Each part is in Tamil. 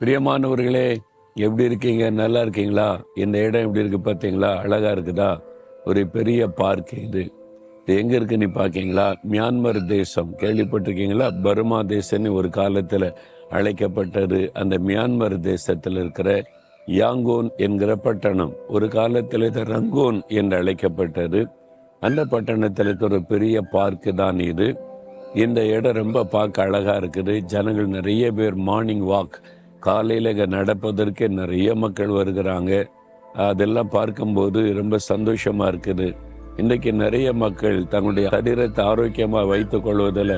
பிரியமானவர்களே எப்படி இருக்கீங்க? நல்லா இருக்கீங்களா? இந்த இடம் எப்படி இருக்கு பார்த்தீங்களா? அழகா இருக்குதா? ஒரு பெரிய பார்க் இது. இது எங்க இருக்கு நீ பாக்கீங்களா? மியான்மர் தேசம். கேள்விப்பட்டிருக்கீங்களா? பர்மா தேசம்னு ஒரு காலத்துல அழைக்கப்பட்டது. அந்த மியான்மர் தேசத்தில் இருக்கிற யாங்கோன் என்கிற பட்டணம். ஒரு காலத்தில் இது ரங்கோன் என்று அழைக்கப்பட்டது. அந்த பட்டணத்தில் இருக்கிற ஒரு பெரிய பார்க்கு தான் இது. இந்த இடம் ரொம்ப பார்க்க அழகா இருக்குது. ஜனங்கள் நிறைய பேர் மார்னிங் வாக் காலையில் இங்கே நடப்பதற்கே நிறைய மக்கள் வருகிறாங்க. அதெல்லாம் பார்க்கும்போது ரொம்ப சந்தோஷமாக இருக்குது. இன்றைக்கு நிறைய மக்கள் தங்களுடைய சரீரத்தை ஆரோக்கியமாக வைத்து கொள்வதில்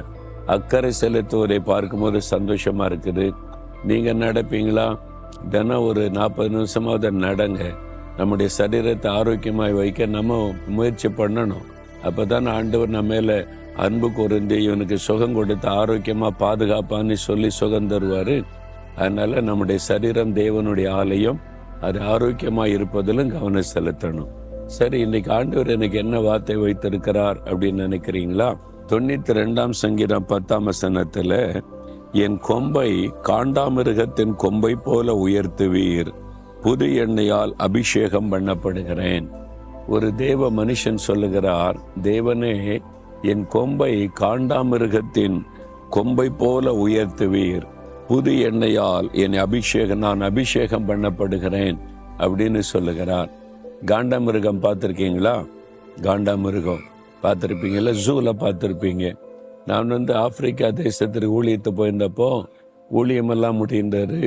அக்கறை செலுத்துவதை பார்க்கும்போது சந்தோஷமாக இருக்குது. நீங்கள் நடப்பீங்களா? தினம் ஒரு நாற்பது நிமிஷமாவது நடங்க. நம்முடைய சரீரத்தை ஆரோக்கியமாக வைக்க நம்ம முயற்சி பண்ணணும். அப்பதான் ஆண்டவர் நம்ம மேலே அன்பு கூர்ந்து இவனுக்கு சுகம் கொடுத்து ஆரோக்கியமாக பாதுகாப்பான்னு சொல்லி சுகம் தருவார். அதனால் நம்முடைய சரீரம் தேவனுடைய ஆலயம். அது ஆரோக்கியமாக இருப்பதிலும் கவனம் செலுத்தணும். சரி இன்னைக்கு ஆண்டவர் எனக்கு என்ன வார்த்தை வைத்திருக்கிறார் அப்படின்னு நினைக்கிறீங்களா? தொண்ணூத்தி ரெண்டாம் சங்கீதம் பத்தாம் வசனத்துல என் கொம்பை காண்டாமிருகத்தின் கொம்பை போல உயர்த்துவீர். புது எண்ணெயால் அபிஷேகம் பண்ணப்படுகிறேன். ஒரு தேவ மனுஷன் சொல்லுகிறார் தேவனே என் கொம்பை காண்டாமிருகத்தின் கொம்பை போல உயர்த்துவீர். புது எண்ணெயால் என் அபிஷேகம் நான் அபிஷேகம் பண்ணப்படுகிறேன் அப்படின்னு சொல்லுகிறார். காண்டாமிருகம் பார்த்துருக்கீங்களா? காண்டாமிருகம். பார்த்துருப்பீங்களா ஜூவில் பார்த்துருப்பீங்க. நான் வந்து ஆப்பிரிக்கா தேசத்திற்கு ஊழியத்தை போயிருந்தப்போ ஊழியமெல்லாம் முடிந்தாரு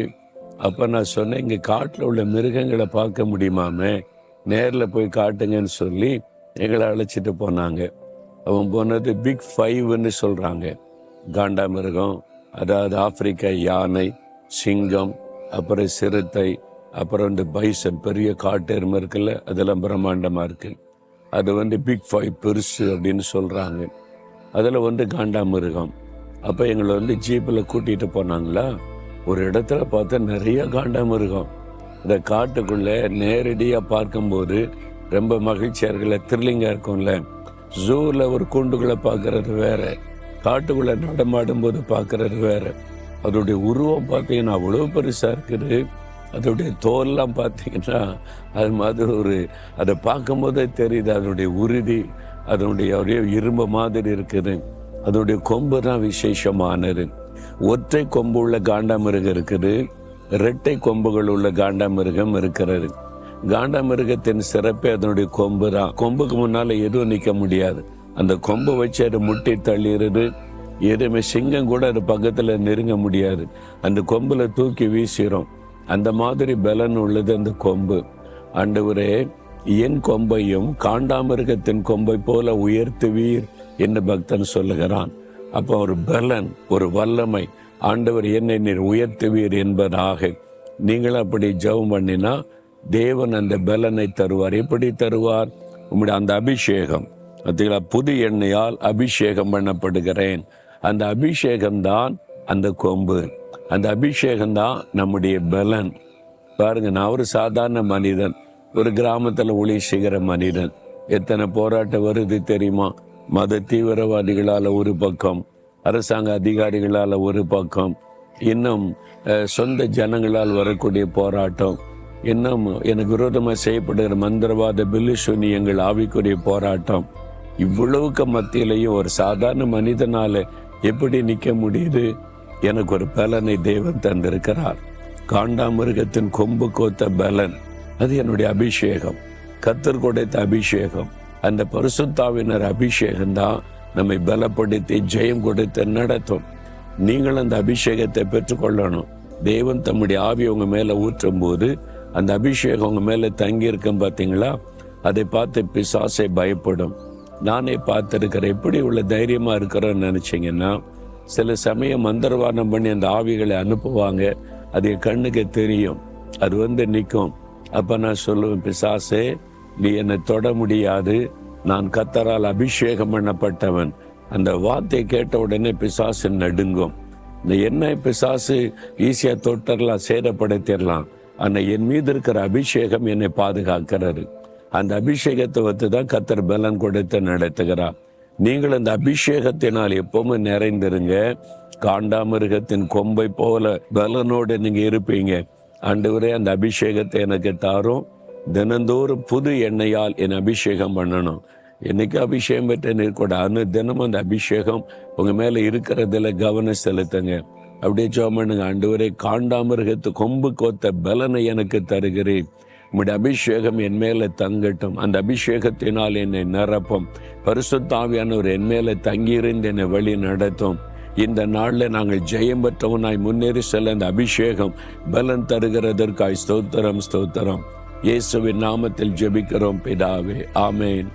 அப்போ நான் சொன்னேன் இங்கே காட்டில் உள்ள மிருகங்களை பார்க்க முடியுமாமே? நேரில் போய் காட்டுங்கன்னு சொல்லி எங்களை அழைச்சிட்டு போனாங்க. அவன் போனது பிக் ஃபைவ்னு சொல்கிறாங்க காண்டாமிருகம். அதாவது ஆப்பிரிக்க யானை சிங்கம் அப்புறம் சிறுத்தை அப்புறம் இந்த பைசன் பெரிய காட்டெருமை இருக்குல்ல அதெல்லாம் பிரம்மாண்டமாக இருக்கு. அது வந்து பிக் ஃபைவ் பெருசு அப்படின்னு சொல்கிறாங்க அதில் வந்து காண்டாமிருகம். அப்போ எங்களை வந்து ஜீப்பில் கூட்டிகிட்டு போனாங்களா? ஒரு இடத்துல பார்த்தா நிறைய காண்டாமிருகம். இந்த காட்டுக்குள்ளே நேரடியாக பார்க்கும்போது ரொம்ப மகிழ்ச்சியாக இருக்குல்ல த்ரில்லிங்காக இருக்கும்ல. ஜூவில் ஒரு கூண்டுக்குள்ளே பார்க்கறது வேறு. காட்டுக்குள்ளே நடமாடும் போது பார்க்கறது வேறு. அதோடைய உருவம் பார்த்தீங்கன்னா அவ்வளோ பெருசாக இருக்குது. அதோடைய தோல்லாம் பார்த்தீங்கன்னா அது மாதிரி ஒரு அதை பார்க்கும்போதே தெரியுது. அதனுடைய உறுதி அதனுடைய ஒரே இரும்பு மாதிரி இருக்குது. அதோடைய கொம்பு தான் விசேஷமானது. ஒற்றை கொம்பு உள்ள காண்டாமிருகம் இருக்குது. இரட்டை கொம்புகள் உள்ள காண்டாமிருகம் இருக்கிறது. காண்டாமிருகத்தின் சிறப்பே அதனுடைய கொம்பு தான் கொம்புக்கு முன்னால் எதுவும் நிற்க முடியாது. அந்த கொம்பை வச்சு அது முட்டி தள்ளிடுறது. எதுவுமே சிங்கம் கூட அது பக்கத்தில் நெருங்க முடியாது. அந்த கொம்பில் தூக்கி வீசிடும் அந்த மாதிரி பலன் உள்ளது அந்த கொம்பு. ஆண்டவரே என் கொம்பையும் காண்டாமிருகத்தின் கொம்பை போல உயர்த்துவீர் என்று பக்தன் சொல்லுகிறான். அப்போ ஒரு பலன் ஒரு வல்லமை ஆண்டவர் என்னை நீர் உயர்த்துவீர் என்பதாக. நீங்கள் அப்படி ஜெபம் பண்ணினா தேவன் அந்த பலனை தருவார். எப்படி தருவார்? உங்களுடைய அந்த அபிஷேகம். பார்த்தீங்களா? புது எண்ணெயால் அபிஷேகம் பண்ணப்படுகிறேன். அந்த அபிஷேகம் தான் அந்த கொம்பு. அந்த அபிஷேகம் தான் நம்முடைய பலன். பாருங்க நான் ஒரு சாதாரண மனிதன். ஒரு கிராமத்தில் ஒளி செய்கிற மனிதன். எத்தனை போராட்டம் வருது தெரியுமா? மத தீவிரவாதிகளால் ஒரு பக்கம் அரசாங்க அதிகாரிகளால் ஒரு பக்கம். இன்னும் சொந்த ஜனங்களால் வரக்கூடிய போராட்டம். இன்னும் எனக்கு விரோதமாக செய்யப்படுகிற மந்திரவாத பில்லு சூனியங்கள் ஆவிக்குரிய போராட்டம். இவ்வளவுக்கு மத்தியிலையும் ஒரு சாதாரண மனிதனால எப்படி நிற்க முடியுது? எனக்கு ஒரு பலனை தேவன் தந்திருக்கிறார். காண்டாமிருகத்தின் கொம்பு கோத்த பலன் அது என்னுடைய அபிஷேகம். கத்தர் கொடுத்த அபிஷேகம் அந்த பரிசுத்தாவினர் அபிஷேகம் தான் நம்மை பலப்படுத்தி ஜெயம் கொடுத்து நடத்தும். நீங்கள் அந்த அபிஷேகத்தை பெற்றுக்கொள்ளணும். தேவன் தம்முடைய ஆவி உங்க மேல ஊற்றும் போது அந்த அபிஷேகம் உங்க மேல தங்கி இருக்கும் அதை பார்த்து பிசாசை பயப்படும். நானே பார்த்துருக்கிறேன். எப்படி உள்ள தைரியமாக இருக்கிறோன்னு நினச்சிங்கன்னா சில சமயம் மந்திரவாதம் பண்ணி அந்த ஆவிகளை அனுப்புவாங்க. அது என் கண்ணுக்கு தெரியும். அது வந்து நிற்கும். அப்போ நான் சொல்லுவேன் பிசாசே நீ என்னை தொட முடியாது. நான் கத்தரால் அபிஷேகம் பண்ணப்பட்டவன். அந்த வார்த்தை கேட்ட உடனே பிசாசு நடுங்கும். இந்த என்ன பிசாசு? ஈஸியாக தொட்டரலாம் சேதப்படுத்திடலாம் ஆனால் என் மீது இருக்கிற அபிஷேகம் என்னை பாதுகாக்கிறது. அந்த அபிஷேகத்தை வத்து தான் கத்தர் பலன் கொடுத்து நடத்துகிறார். நீங்கள் அந்த அபிஷேகத்தினால் எப்பவுமே நிறைந்திருங்க. காண்டாமிருகத்தின் கொம்பை போல பலனோடு நீங்கள் இருப்பீங்க. ஆண்டவரே அந்த அபிஷேகத்தை எனக்கு தாரும். தினந்தோறும் புது எண்ணெயால் என் அபிஷேகம் பண்ணணும். என்னைக்கு அபிஷேகம் பெற்ற இருக்கக்கூட அனு தினமும் அந்த அபிஷேகம் உங்கள் மேலே இருக்கிறதுல கவனம் செலுத்துங்க. அப்படியே ஜெபம் பண்ணுங்க. ஆண்டவரே காண்டாமிருகத்து கொம்பு கோத்த பலனை எனக்கு தருகிறேன் உம்முடைய அபிஷேகம் என் மேல தங்கட்டும். அந்த அபிஷேகத்தினால் என்னை நிரப்பும். பரிசுத்தாவியானவர் என் மேல தங்கியிருந்து என்னை வழி நடத்தும். இந்த நாள்ல நாங்கள் ஜெயம் பெற்றவனாய் முன்னேறி செல்ல அந்த அபிஷேகம் பலன் தருகிறதற்காய் ஸ்தோத்திரம் ஸ்தோத்திரம். இயேசுவின் நாமத்தில் ஜெபிக்கிறோம் பிதாவே. ஆமேன்.